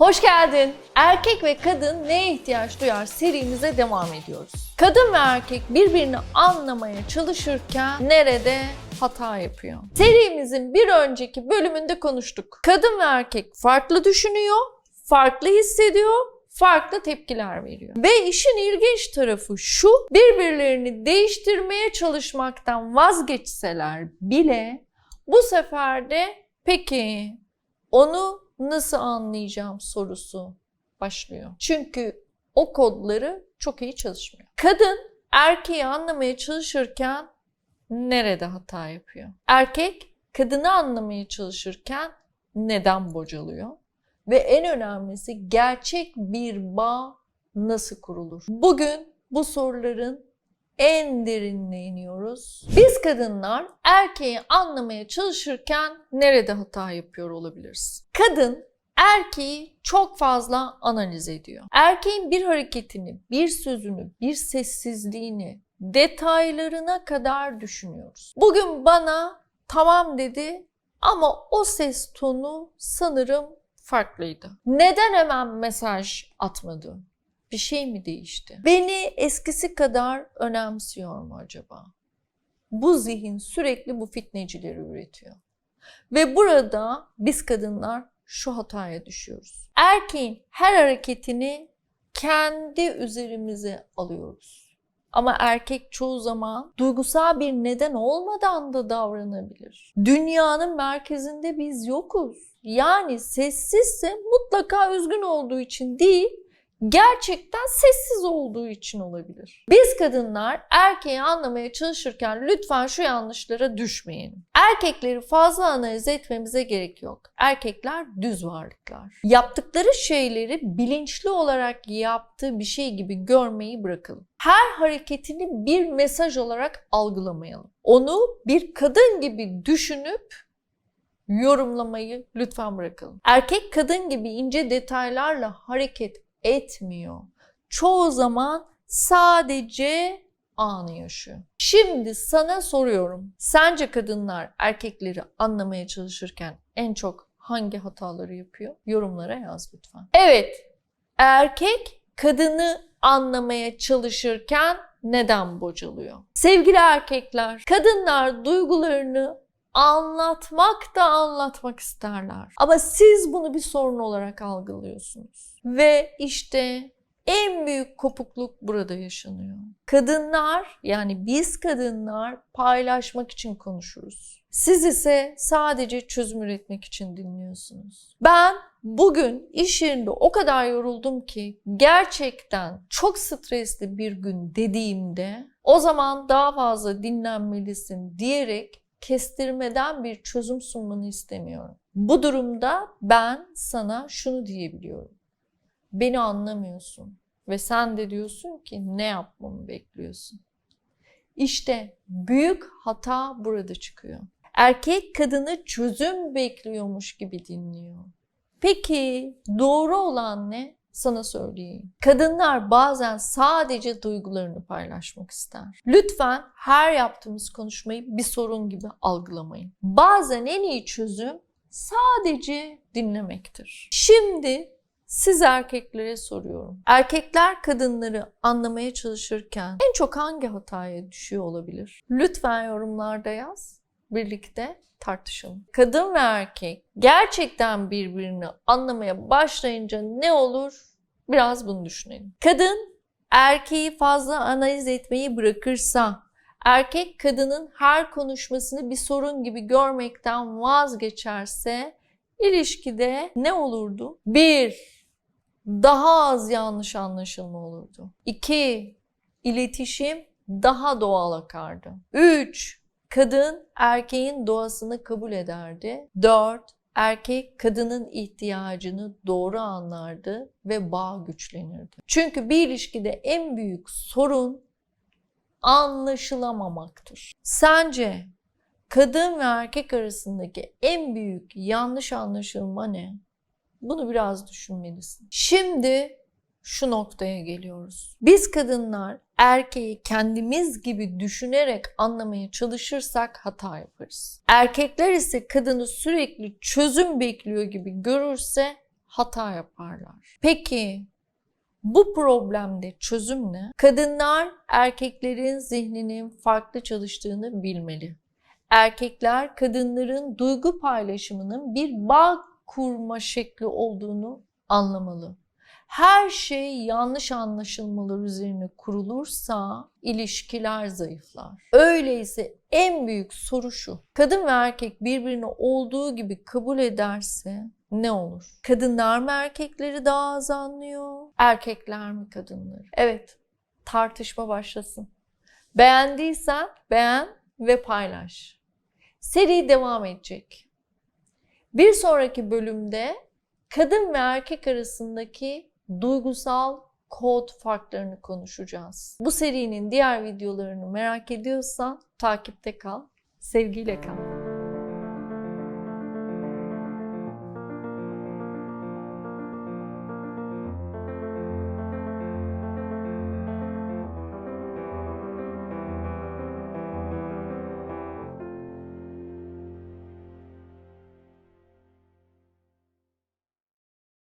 Hoş geldin. Erkek ve kadın neye ihtiyaç duyar serimize devam ediyoruz. Kadın ve erkek birbirini anlamaya çalışırken nerede hata yapıyor? Serimizin bir önceki bölümünde konuştuk. Kadın ve erkek farklı düşünüyor, farklı hissediyor, farklı tepkiler veriyor. Ve işin ilginç tarafı şu, birbirlerini değiştirmeye çalışmaktan vazgeçseler bile bu sefer de peki onu nasıl anlayacağım sorusu başlıyor. Çünkü o kodları çok iyi çalışmıyor. Kadın erkeği anlamaya çalışırken nerede hata yapıyor? Erkek kadını anlamaya çalışırken neden bocalıyor? Ve en önemlisi gerçek bir bağ nasıl kurulur? Bugün bu soruların en derinine iniyoruz. Biz kadınlar erkeği anlamaya çalışırken nerede hata yapıyor olabiliriz? Kadın erkeği çok fazla analiz ediyor. Erkeğin bir hareketini, bir sözünü, bir sessizliğini detaylarına kadar düşünüyoruz. Bugün bana tamam dedi ama o ses tonu sanırım farklıydı. Neden hemen mesaj atmadı? Bir şey mi değişti? Beni eskisi kadar önemsiyor mu acaba? Bu zihin sürekli bu fitnecileri üretiyor. Ve burada biz kadınlar şu hataya düşüyoruz. Erkeğin her hareketini kendi üzerimize alıyoruz. Ama erkek çoğu zaman duygusal bir neden olmadan da davranabilir. Dünyanın merkezinde biz yokuz. Yani sessizse mutlaka üzgün olduğu için değil, gerçekten sessiz olduğu için olabilir. Biz kadınlar erkeği anlamaya çalışırken lütfen şu yanlışlara düşmeyin. Erkekleri fazla analiz etmemize gerek yok. Erkekler düz varlıklar. Yaptıkları şeyleri bilinçli olarak yaptığı bir şey gibi görmeyi bırakalım. Her hareketini bir mesaj olarak algılamayalım. Onu bir kadın gibi düşünüp yorumlamayı lütfen bırakalım. Erkek kadın gibi ince detaylarla hareket etmiyor. Çoğu zaman sadece anı yaşıyor. Şimdi sana soruyorum. Sence kadınlar erkekleri anlamaya çalışırken en çok hangi hataları yapıyor? Yorumlara yaz lütfen. Evet, erkek kadını anlamaya çalışırken neden bocalıyor? Sevgili erkekler, kadınlar duygularını anlatmak da anlatmak isterler. Ama siz bunu bir sorun olarak algılıyorsunuz. Ve işte en büyük kopukluk burada yaşanıyor. Kadınlar yani biz kadınlar paylaşmak için konuşuruz. Siz ise sadece çözüm üretmek için dinliyorsunuz. Ben bugün iş yerinde o kadar yoruldum ki gerçekten çok stresli bir gün dediğimde o zaman daha fazla dinlenmelisin diyerek kestirmeden bir çözüm sunmanı istemiyorum. Bu durumda ben sana şunu diyebiliyorum. Beni anlamıyorsun ve sen de diyorsun ki ne yapmamı bekliyorsun? İşte büyük hata burada çıkıyor. Erkek kadını çözüm bekliyormuş gibi dinliyor. Peki doğru olan ne? Sana söyleyeyim. Kadınlar bazen sadece duygularını paylaşmak ister. Lütfen her yaptığımız konuşmayı bir sorun gibi algılamayın. Bazen en iyi çözüm sadece dinlemektir. Şimdi siz erkeklere soruyorum. Erkekler kadınları anlamaya çalışırken en çok hangi hataya düşüyor olabilir? Lütfen yorumlarda yaz. Birlikte tartışalım. Kadın ve erkek gerçekten birbirini anlamaya başlayınca ne olur? Biraz bunu düşünelim. Kadın erkeği fazla analiz etmeyi bırakırsa, erkek kadının her konuşmasını bir sorun gibi görmekten vazgeçerse ilişkide ne olurdu? Bir, daha az yanlış anlaşılma olurdu. İki, iletişim daha doğal akardı. Üç, kadın erkeğin doğasını kabul ederdi. Dört, erkek kadının ihtiyacını doğru anlardı ve bağ güçlenirdi. Çünkü bir ilişkide en büyük sorun anlaşılamamaktır. Sence kadın ve erkek arasındaki en büyük yanlış anlaşılma ne? Bunu biraz düşünmelisin. Şimdi şu noktaya geliyoruz. Biz kadınlar erkeği kendimiz gibi düşünerek anlamaya çalışırsak hata yaparız. Erkekler ise kadını sürekli çözüm bekliyor gibi görürse hata yaparlar. Peki bu problemde çözüm ne? Kadınlar erkeklerin zihninin farklı çalıştığını bilmeli. Erkekler kadınların duygu paylaşımının bir bağ kurma şekli olduğunu anlamalı. Her şey yanlış anlaşılmalar üzerine kurulursa ilişkiler zayıflar. Öyleyse en büyük soru şu. Kadın ve erkek birbirini olduğu gibi kabul ederse ne olur? Kadınlar mı erkekleri daha az anlıyor? Erkekler mi kadınları? Evet, tartışma başlasın. Beğendiysen beğen ve paylaş. Seri devam edecek. Bir sonraki bölümde kadın ve erkek arasındaki duygusal kod farklarını konuşacağız. Bu serinin diğer videolarını merak ediyorsan takipte kal. Sevgiyle kal.